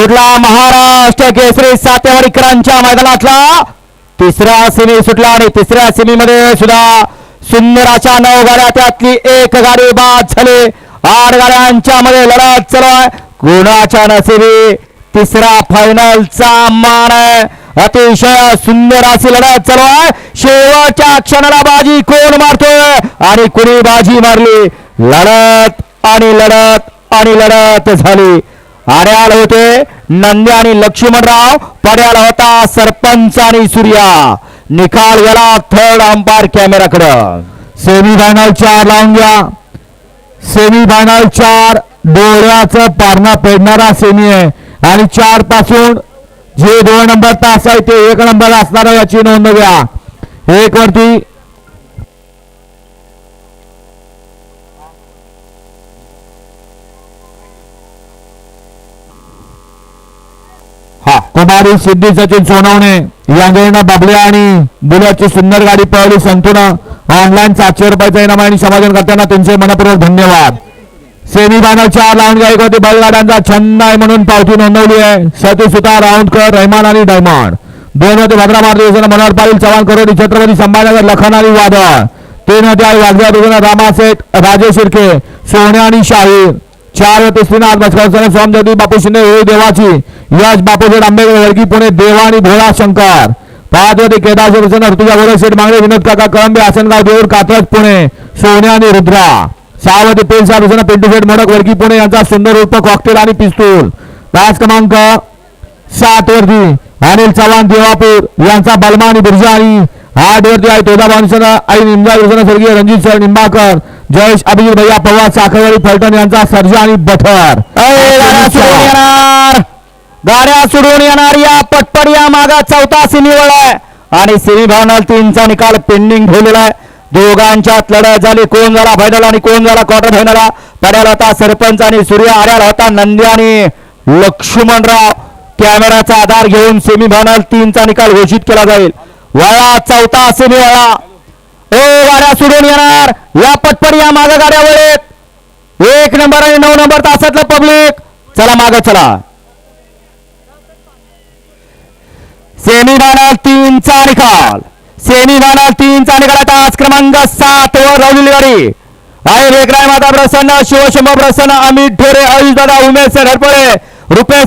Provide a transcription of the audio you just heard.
सुटला महाराष्ट्र केसरी सातेवाडीकरांच्या मैदानातला तिसरा सेमी सुटला आणि तिसऱ्या सेमी मध्ये सुद्धा सुंदराच्या नऊ गाड्या त्यातली एक गाडी बाद झाली. आठ गाड्यांच्या मध्ये लढत चालू आहे गुणाच्या तिसरा फायनलचा मान आहे? अतिशय सुंदर अशी लढत चालू आहे शेवटच्या क्षणाला बाजी कोण मारतोय? आणि कुणी बाजी मारली? लढत आणि लढत आणि लढत झाली. आड्याल होते. नंद्या आणि लक्ष्मणराव पड्याला होता सरपंच आणि सूर्या. निकाल गेला थर्ड अंपायर कॅमेराकडं सेमी फायनल चार लावून घ्या सेमी फायनल चार डोळ्याचं पारणा पेडणारा सेमी आहे. आणि चारपासून जे दोन नंबर तास आहे ते एक नंबर असणार याची नोंद घ्या. एक वरती हा. कुमारी सिद्धी सचिन सोनवणे यांगेना बाबल्या आणि बुलेटची सुंदर गाडी पळवली संपूर्ण. ऑनलाईन सातशे रुपयाचा इनाम आणि समाधान करताना त्यांचे मनपूर्वक धन्यवाद. सेमी फायनल चार लावून घ्यायक बैलगाड्यांचा छंद आहे म्हणून पावती नोंदवली आहे. सती सुतार राऊंडकर रहमान आणि डायमंड. दोन होते भद्रा भारती मनोहर पाटील चव्हाण करोडी छत्रपती संभाजीनगर लखन आणि वादळ. तीन होते आहे वाघ्या योजना रामासेठ राजेश शिर्के सोने आणि शाहीर. चार होते श्रीनाथ बसकर स्वामी बापू शिंदे देवाची. यश बापूशेठ आंबेडकर वर्गी पुणे देवा आणि भोळा शंकर. पाच होते केदार ऋतुजा गोरे शेठ मांगडे विनोद काका कळंबे आसनगाव देऊर कात्रज पुणे सोन्या आणि रुद्रा. सहा होते पेन साहेब हुसेना पिंटू शेठ मोडक वर्गी पुणे यांचा सुंदर रूप कॉकटेल आणि पिस्तूल. पाच क्रमांक सात वरती अनिल चव्हाण देवापूर यांचा बलमा आणि बिर्जा आणि आठ वरती आहे तोदा भावसना आई निंदा योजना स्वर्गीय रणजित सर निंबाकर जयेश अभिजित भैया पवार साखरवाडी फलटण यांचा सर्जा आणि बथर. अरे, गाड्या सोडून येणार. गाड्या सोडून येणार या पटपट या मागा चौथा सेमीवर आहे. आणि सेमी फायनल तीनचा निकाल पेंडिंग ठेवलेला आहे. दोघांच्यात लढत झाली. कोण झाला फायनल आणि कोण झाला क्वार्टर फायनल पड्याला होता सरपंच आणि सूर्य आड्याला होता नंदी आणि लक्ष्मणराव. कॅमेराचा आधार घेऊन सेमी फायनल तीनचा निकाल घोषित केला जाईल. वळा चौथा सेमी वळा ओ गाड्या सोडून येणार. या पटपट या माग गाड्या वळेत. एक नंबर आणि नऊ नंबर तासातलं पब्लिक चला माग चला. सेमी फायनल तीनचा निकाल. सेमी फायनल तीनचा निकाल. तास क्रमांक सात वर राहुल गाडी. आहे वेगराय माता प्रसन्न शिवशंभ प्रसन्न अमित ढोरे आयुष दादा उमेश हरपळे रुपेश